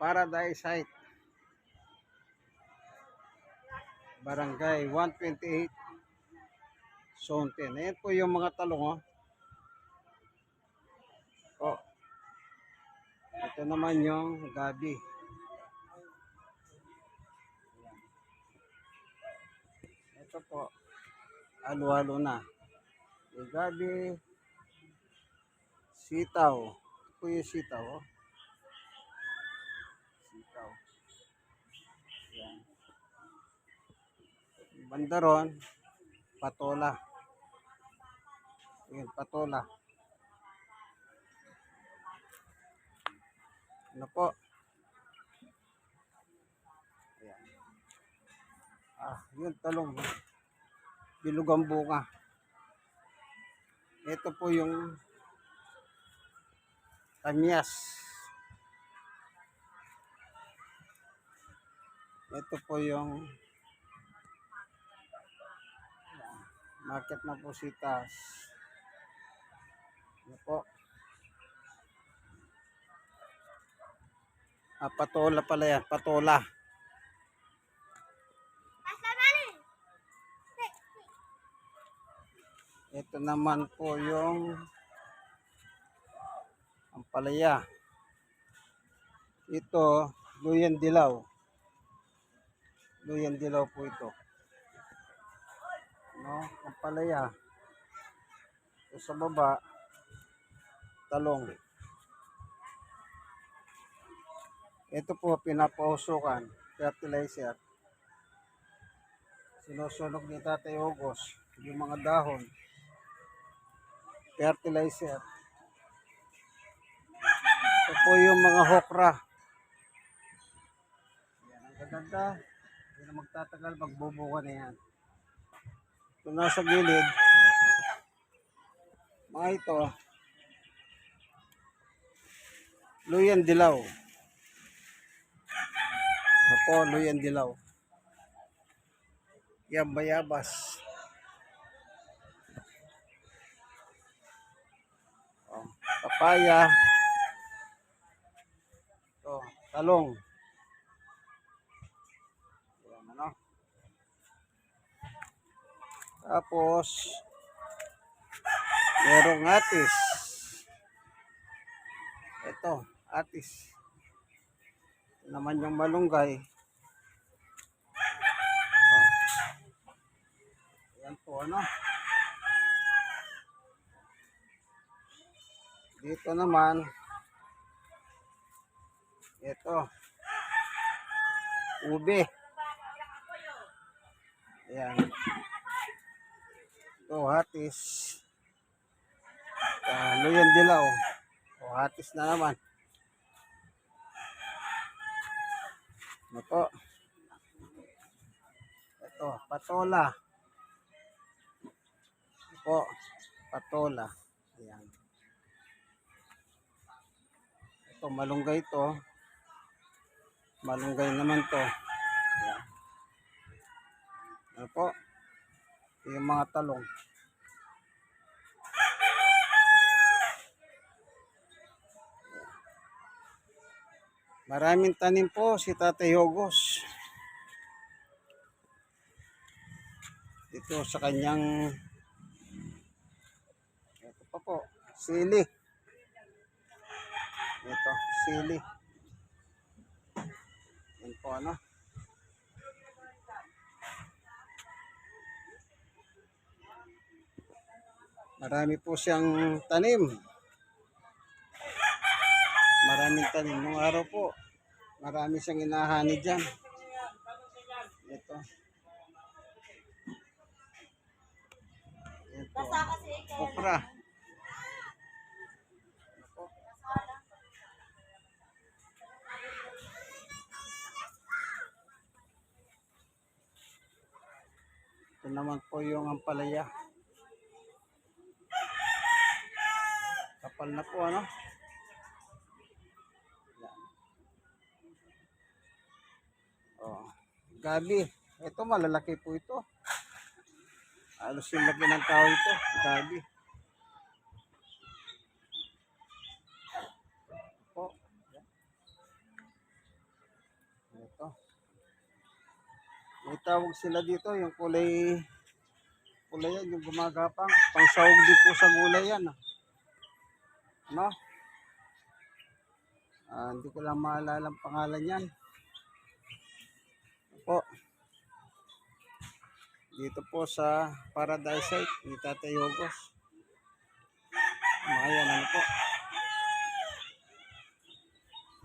Paradise Height. Barangay 128 Zone 10. Ayan po yung mga talong oh. Oh. Ito naman yung gabi. Ito po. Halo-halo na. Yung gabi. Sitaw. Ito po yung sitaw. Oh. Sitaw. Yan. Banda ron, patola. Yan, patola. Ano po? Ayan. Ah, yun talong. Bilog ang bunga. Ito po yung kamyas. Ito po yung market na po sitas. Ano po? Ah, patola pala yan. Patola. Ito naman po yung ampalaya. Ito, luyan dilaw. Luyan dilaw po ito. No, ampalaya. Ito sa baba, talong. Ito po, pinapausukan, fertilizer. Sinusunog ni Tatay Ogos, yung mga dahon. Fertilizer. Ito po yung mga hokra. Yan, ang gaganda. Hindi na magtatagal, magbubuka na yan. Ito nasa gilid. Mga ito. Luyan dilaw. Po, luyan dilaw. Yan, bayabas. Oh, papaya. Ito, talong. Yan, ano. Tapos, merong atis. Ito, atis. Ito naman yung malunggay. Oh. Yan po, ano. Dito naman, ito, ube. Ayan. Ito, hatis. Uh, luyan dilaw. O, hatis na naman. Ano po? Ito, patola. Ito po, patola. Ayan. Ito, malunggay to. Malunggay naman to. Ayan. Ano po? Yung mga talong. Maraming tanim po si Tatay Hogos. Dito sa kanyang ito pa po, sili. Ito, sili. Yan po ano. Marami po siyang tanim. Maraming tanim. Nung araw po, marami siyang inahani dyan. Ito. Ito. Okra. Ito. Naman po yung ampalaya. Kapal na po ano. Oh, gabi. Ito malalaki po ito. Alos yung laki ng tao ito. Gabi. Ito. Ito. May tawag sila dito. Yung kulay kulay yan. Yung gumagapang. Pangsawag din po sa gulay yan. Ah. Ano? Ah, hindi ko lang maalala ang pangalan yan. Po. Dito po sa Paradise Site ni Tatay Yogos. Mayan, ano po.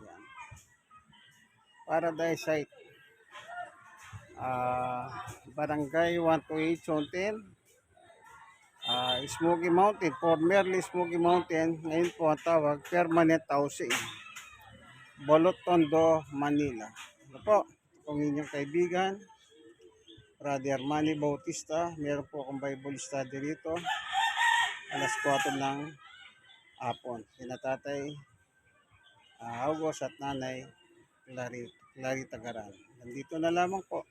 Yan. Paradise Site. Ah, Barangay 128 Chonten. Ah, Smoky Mountain, formerly Smoky Mountain, ngayon po ang tawag Permanent Housing. Bolot Tondo, Manila. Ano po, kung inyong kaibigan, Brother Manny Bautista, meron po akong Bible study rito. Alas 4 ng hapon. Sinatatay uh, August at nanay Clarita Garan. Nandito na lamang po.